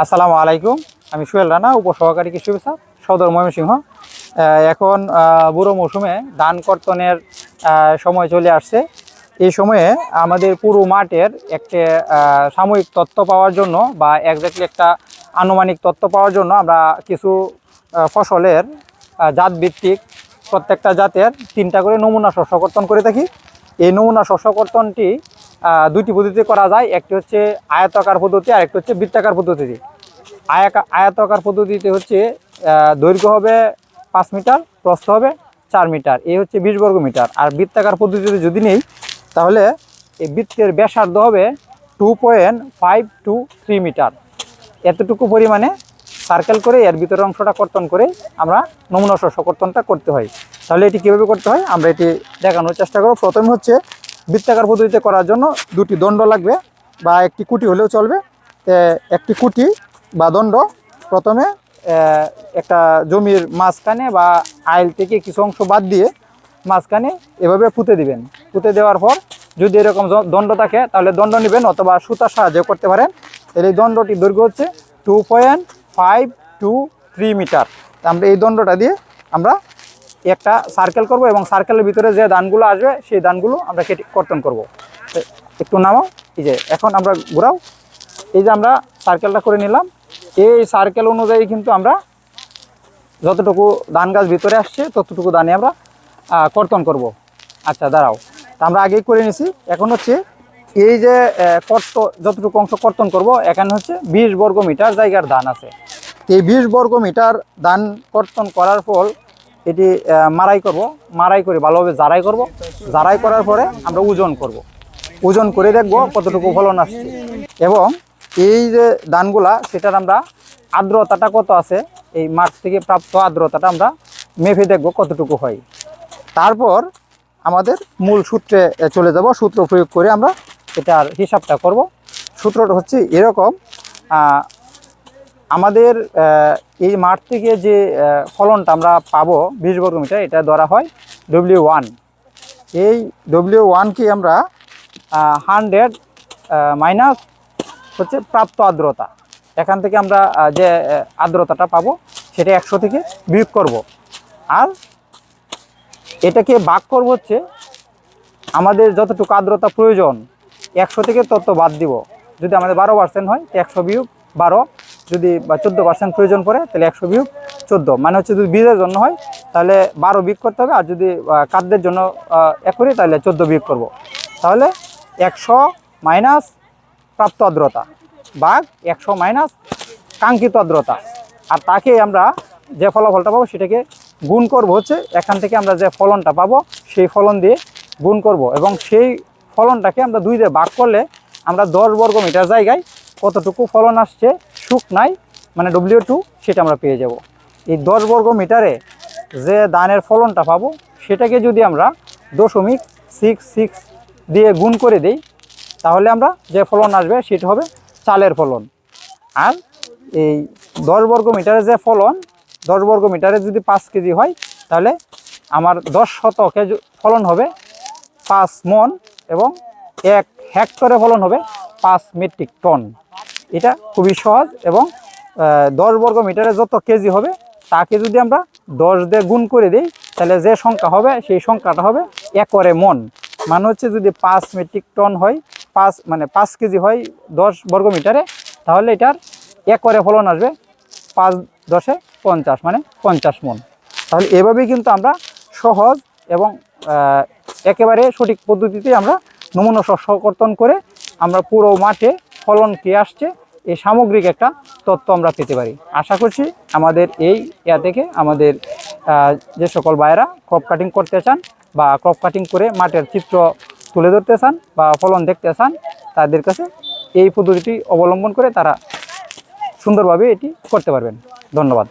আসসালামু আলাইকুম। আমি সুয়েল রানা উপসহকারী কৃষি বিভাগ সদর ময়মনসিংহ। এখন বুড়ো মৌসুমে ধান কর্তনের সময় চলে আসছে। এই সময়ে আমাদের পুরো মাঠের একটা সাময়িক তথ্য পাওয়ার জন্য বা একজাক্টলি একটা আনুমানিক তথ্য পাওয়ার জন্য আমরা কিছু ফসলের আহ, জাত ভিত্তিক প্রত্যেকটা জাতের তিনটা করে নমুনা শস্য কর্তন করে থাকি। এই নমুনা শস্য কর্তনটি দুইটি পদ্ধতিতে করা যায়। একটি হচ্ছে আয়তাকার পদ্ধতি আর একটি হচ্ছে বৃত্তাকার পদ্ধতি। আয়াকা আয়তাকার পদ্ধতিতে হচ্ছে দৈর্ঘ্য হবে পাঁচ মিটার, প্রস্থ হবে চার মিটার। এই হচ্ছে বিশ বর্গ মিটার। আর বৃত্তাকার পদ্ধতিতে যদি নেই, তাহলে এই বৃত্তের ব্যাসার্ধ হবে two point five two three metre. এতটুকু পরিমাণে সার্কেল করে এর ভিতরের অংশটা কর্তন করে আমরা নমুনা শস্য কর্তনটা করতে হয়। তাহলে এটি কীভাবে করতে হয়? আমরা এটি দেখানোর চেষ্টা করব। প্রথমে হচ্ছে বৃত্তাকার পদ্ধতিতে করার জন্য দুটি দণ্ড লাগবে বা একটি কুটি হলেও চলবে। একটি কুটি বা দণ্ড প্রথমে একটা জমির মাঝখানে বা আইল থেকে কিছু অংশ বাদ দিয়ে মাঝখানে এভাবে পুঁতে দিবেন। পুঁতে দেওয়ার পর যদি এরকম দণ্ড থাকে তাহলে দণ্ড নেবেন অথবা সুতার সাহায্যে করতে পারেন। এর এই দণ্ডটির দৈর্ঘ্য হচ্ছে two point five two three metre আমরা এই দণ্ডটা দিয়ে আমরা একটা সার্কেল করব এবং সার্কেলের ভিতরে যে দানগুলো আসবে, সেই দানগুলো আমরা কেটে, কর্তন করব। একটু নামাও, এই যে এখন আমরা ঘোরাও। এই যে আমরা সার্কেলটা করে নিলাম। এই সার্কেল অনুযায়ী কিন্তু আমরা যতটুকু ধান গাছ ভিতরে আসছে, ততটুকু দানে আমরা কর্তন করব। আচ্ছা দাঁড়াও। তা আমরা আগেই করে নিছি। এখন হচ্ছে এই যে কর্ত, যতটুকু অংশ কর্তন করব, এখানে হচ্ছে বিশ বর্গ মিটার জায়গার ধান আছে। এই বিশ বর্গ মিটার ধান কর্তন করার ফল এটি মারাই করব। মারাই করে ভালোভাবে জারাই করব। জারাই করার পরে আমরা ওজন করব। ওজন করে দেখব কতটুকু ফলন আসছে। এবং এই যে ধানগুলা, সেটার আমরা আর্দ্রতাটা কত আছে, এই মাঠ থেকে প্রাপ্ত আর্দ্রতাটা আমরা মেপে দেখব কতটুকু হয়। তারপর আমাদের মূল সূত্রে চলে যাব। সূত্র প্রয়োগ করে আমরা এটার হিসাবটা করব। সূত্রটা হচ্ছে এরকম আমাদের এই মাঠ থেকে যে ফলনটা আমরা পাবো বিশ বর্গ মিটার, এটা ধরা হয় ডব্লিউ ওয়ান এই ডব্লিউ ওয়ানকে আমরা হান্ড্রেড মাইনাস হচ্ছে প্রাপ্ত আর্দ্রতা। এখান থেকে আমরা যে আর্দ্রতাটা পাবো, সেটা একশো থেকে বিয়োগ করব। আর এটাকে বাক করব হচ্ছে, আমাদের যতটুকু আর্দ্রতা প্রয়োজন, একশো থেকে তত বাদ দিব। যদি আমাদের বারো পার্সেন্ট হয় একশো বিয়োগ বারো যদি বা চোদ্দ পার্সেন্ট প্রয়োজন পড়ে তাহলে একশো বিয়োগ চোদ্দ। মানে হচ্ছে যদি বীজের জন্য হয় তাহলে বারো বিয়োগ করতে হবে আর যদি আহ, খাদ্যের জন্য এক করি তাহলে চোদ্দ বিয়োগ করব। তাহলে একশো মাইনাস প্রাপ্ত আর্দ্রতা বাঘ একশো মাইনাস কাঙ্ক্ষিত আর্দ্রতা। আর তাকে আমরা যে ফলাফলটা পাবো সেটাকে গুণ করব হচ্ছে এখান থেকে আমরা যে ফলনটা পাবো সেই ফলন দিয়ে গুণ করব। এবং সেই ফলনটাকে আমরা দুই দিয়ে ভাগ করলে আমরা দশ বর্গ মিটার জায়গায় কতটুকু ফলন আসছে, সুখ নাই মানে ডব্লিউ টু সেটা আমরা পেয়ে যাব। এই দশ বর্গ মিটারে যে ধানের ফলনটা পাবো, সেটাকে যদি আমরা দশমিক সিক্স সিক্স দিয়ে গুণ করে দিই, তাহলে আমরা যে ফলন আসবে সেটা হবে চালের ফলন। আর এই দশ বর্গ মিটারে যে ফলন, দশ বর্গ মিটারে যদি পাঁচ কেজি হয়, তাহলে আমার দশ শতকে ফলন হবে পাঁচ মন এবং এক হেক্টরে ফলন হবে পাঁচ মেট্রিক টন। এটা খুবই সহজ এবং দশ বর্গ মিটারে যত কেজি হবে, তাকে যদি আমরা দশ দিয়ে গুণ করে দিই, তাহলে যে সংখ্যা হবে, সেই সংখ্যাটা হবে একরে মন। মানে হচ্ছে যদি পাঁচ মেট্রিক টন হয়, পাঁচ মানে পাঁচ কেজি হয় দশ বর্গ মিটারে, তাহলে এটার একরে ফলন আসবে পাঁচ দশে পঞ্চাশ মানে পঞ্চাশ মন। তাহলে এভাবেই কিন্তু আমরা সহজ এবং একেবারে সঠিক পদ্ধতিতে আমরা নমুনা শস্য কর্তন করে আমরা পুরো মাঠে ফলন কে আসছে এই সামগ্রিক একটা তথ্য আমরা পেতে পারি। আশা করছি আমাদের এই ইয়া থেকে আমাদের যে সকল ভাইয়েরা ক্রপ কাটিং করতে চান বা ক্রপ কাটিং করে মাঠের চিত্র তুলে ধরতে চান বা ফলন দেখতে চান, তাদের কাছে এই পদ্ধতিটি অবলম্বন করে তারা সুন্দরভাবে এটি করতে পারবেন। ধন্যবাদ।